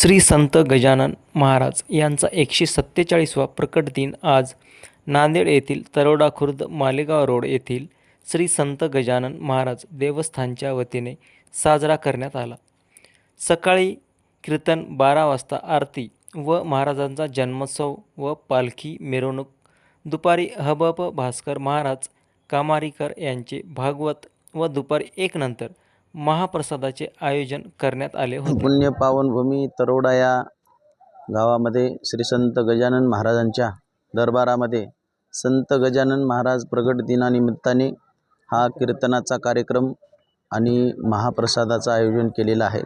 श्री संत गजानन महाराज यांचा एकशे सत्तेचाळीसवा प्रकट दिन आज नांदेड येथील तरोडा खुर्द मालेगाव रोड येथील श्री संत गजानन महाराज देवस्थानच्या वतीने साजरा करण्यात आला. सकाळी कीर्तन बारा वाजता आरती व महाराजांचा जन्मोत्सव व पालखी मिरवणूक. दुपारी हबप भास्कर महाराज कामारीकर यांचे भागवत व दुपारी एक नंतर महाप्रसादाचे आयोजन करण्यात आले होते. पुण्य पावनभूमी तरोडा या गावामध्ये श्री संत गजानन महाराजांच्या दरबारामध्ये संत गजानन महाराज प्रगट दिनानिमित्ताने हा कीर्तनाचा कार्यक्रम आणि महाप्रसादाचं आयोजन केलेलं आहे.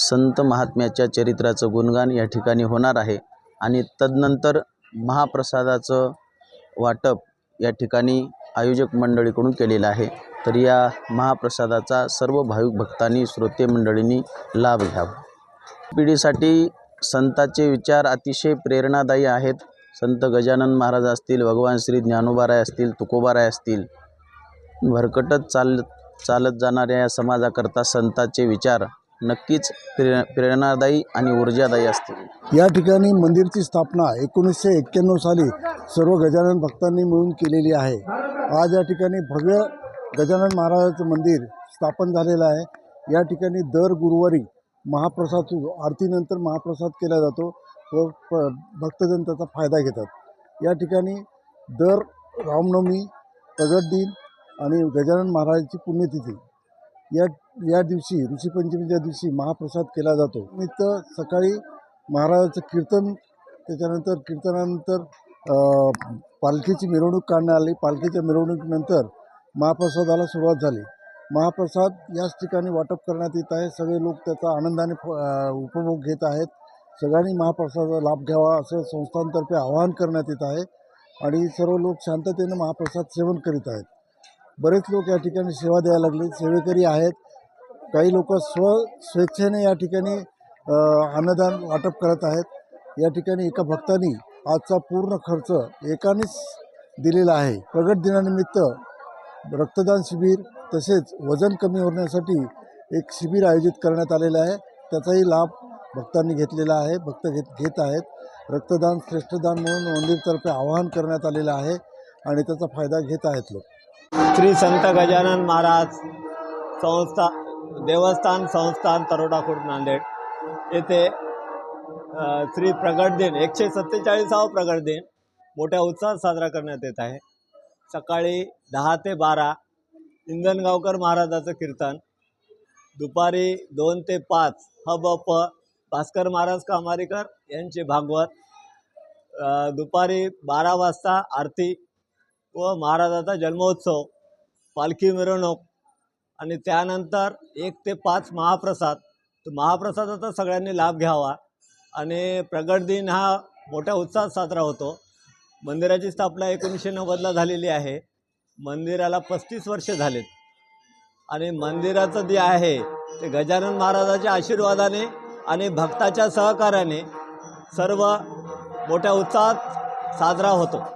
संत महात्म्याच्या चरित्राचं गुणगान या ठिकाणी होणार आहे आणि तदनंतर महाप्रसादाचं वाटप या ठिकाणी आयोजक मंडळीकडून केलेलं आहे. तर या महाप्रसादाचा सर्व भाविक भक्तांनी श्रोते मंडळींनी लाभ घ्यावा. पिढीसाठी संतांचे विचार अतिशय प्रेरणादायी आहेत. संत गजानन महाराज असतील भगवान श्री ज्ञानोबाराय असतील तुकोबाराय असतील भरकटत चाल चालत जाणाऱ्या या समाजाकरता संतांचे विचार नक्कीच प्रे प्रेरणादायी आणि ऊर्जादायी असतील. या ठिकाणी मंदिरची स्थापना एकोणीसशे एक्क्याण्णव साली सर्व गजानन भक्तांनी मिळून केलेली आहे. आज या ठिकाणी भव्य गजानन महाराजाचं मंदिर स्थापन झालेलं आहे. या ठिकाणी दर गुरुवारी महाप्रसाद आरतीनंतर महाप्रसाद केला जातो व प भक्तजन त्याचा फायदा घेतात. या ठिकाणी दर रामनवमी प्रगट दिन आणि गजानन महाराजांची पुण्यतिथी. या या दिवशी ऋषीपंचमीच्या दिवशी महाप्रसाद केला जातो. निमित्त सकाळी महाराजाचं कीर्तन त्याच्यानंतर कीर्तनानंतर पालखीची मिरवणूक काढण्यात आली. पालखीच्या मिरवणुकीनंतर महाप्रसादाला सुरुवात झाली. महाप्रसाद याच ठिकाणी वाटप करण्यात येत आहे. सगळे लोक त्याचा आनंदाने उपभोग घेत आहेत. सगळ्यांनी महाप्रसादाचा लाभ घ्यावा असं संस्थांतर्फे आवाहन करण्यात येत आहे आणि सर्व लोक शांततेने महाप्रसाद सेवन करीत आहेत. बरेच लोक या ठिकाणी सेवा द्यायला लागले. सेवेकरी आहेत. काही लोक स्व स्वेच्छेने या ठिकाणी अन्नदान वाटप करत आहेत. या ठिकाणी एका भक्तानी आजचा पूर्ण खर्च एकानेच दिलेला आहे. प्रगट दिनानिमित्त रक्तदान शिबिर तसेच वजन कमी होण्यासाठी एक शिबिर आयोजित करण्यात आलेलं आहे. त्याचाही लाभ भक्तांनी घेतलेला आहे. भक्त घेत घेत आहेत. रक्तदान श्रेष्ठदान म्हणून मंदिरतर्फे आवाहन करण्यात आलेलं आहे आणि त्याचा फायदा घेत आहेत लोक. श्री संत गजानन महाराज संस्था देवस्थान संस्थान तरोडाखोड नांदेड येथे श्री प्रगट दिन एकशे सत्तेचाळीसावा प्रगट दिन मोठ्या उत्साहात साजरा करण्यात येत आहे. सकाळी दहा ते बारा इंधनगावकर महाराजाचं कीर्तन दुपारी दोन ते पाच ह ब प भास्कर महाराज कामारीकर यांचे भागवत दुपारी बारा वाजता आरती व महाराजाचा जन्मोत्सव पालखी मिरवणूक आणि त्यानंतर एक ते पाच महाप्रसाद. महाप्रसादाचा सगळ्यांनी लाभ घ्यावा. आणि प्रगट दिन हा मोठ्या उत्साहात साजरा होतो. मंदिराची स्थापना एकोणीसशे नव्वदला झालेली आहे. मंदिराला पस्तीस वर्ष झालेत. आणि मंदिराचं जे आहे ते गजानन महाराजाच्या आशीर्वादाने आणि भक्ताच्या सहकार्याने सर्व मोठ्या उत्साहात साजरा होतो.